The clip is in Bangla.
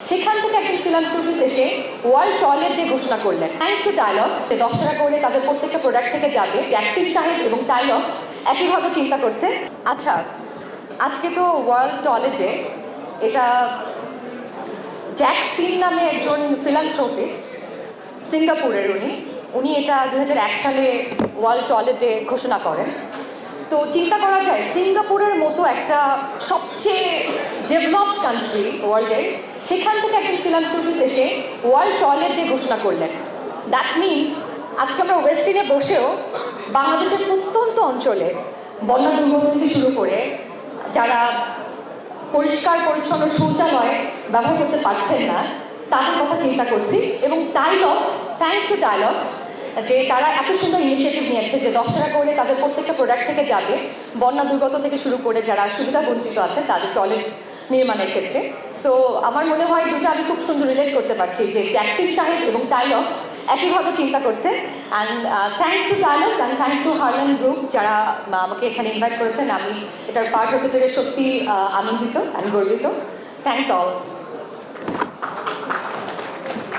সেখান থেকে একজন ফিলান্থ্রপিস্ট এসে ওয়ার্ল্ড টয়লেট ডে ঘোষণা করলেন। থ্যাংকস টু টাইলক্স দশ টাকা করে তাদের প্রত্যেকটা প্রোডাক্ট থেকে যাবে ট্যাক্সিম সাহেব এবং টাইলক্স একইভাবে চিন্তা করছে আচ্ছা আজকে তো ওয়ার্ল্ড টয়লেট ডে এটা জ্যাক সিন নামে একজন ফিলান্থ্রপিস্ট সিঙ্গাপুরের উনি। উনি এটা দু হাজার এক সালে ওয়ার্ল্ড টয়লেট ডে ঘোষণা করেন। তো চিন্তা করা যায়, সিঙ্গাপুরের মতো একটা সবচেয়ে ডেভেলপড কান্ট্রি ওয়ার্ল্ডের সেখান থেকে একজন ফিলান্থ্রপিস্ট এসে ওয়ার্ল্ড টয়লেট ডে ঘোষণা করলেন। দ্যাট মিনস আজকে আমরা ওয়েস্টিনে বসেও বাংলাদেশের প্রত্যন্ত অঞ্চলে বন্যা দুর্গম থেকে শুরু করে যারা পরিষ্কার, পরিচ্ছন্ন শৌচালয় ব্যবহার করতে পারছেন না, তাদের কথা চিন্তা করছি এবং টাইলক্স থ্যাংকস টু টাইলক্স যে তারা এত সুন্দর ইনিশিয়েটিভ নিয়েছে যে দশ টাকা করে তাদের প্রত্যেকটা প্রোডাক্ট থেকে যাবে, বন্যা দুর্গত থেকে শুরু করে যারা সুবিধা বঞ্চিত আছে তাদের টয়লেট নির্মাণের ক্ষেত্রে। সো আমার মনে হয় দুটো আমি খুব সুন্দর রিলেট করতে পারছি যে জ্যাকসিন সাহেব এবং টাইলক্স একইভাবে চিন্তা করছে। And thanks to টাইলক্স and thanks to হারলেন গ্রুপ যারা আমাকে এখানে ইনভাইট করেছেন, আমি এটার পার্ট হতে পেরে সত্যি আনন্দিত অ্যান্ড গর্বিত। Thanks all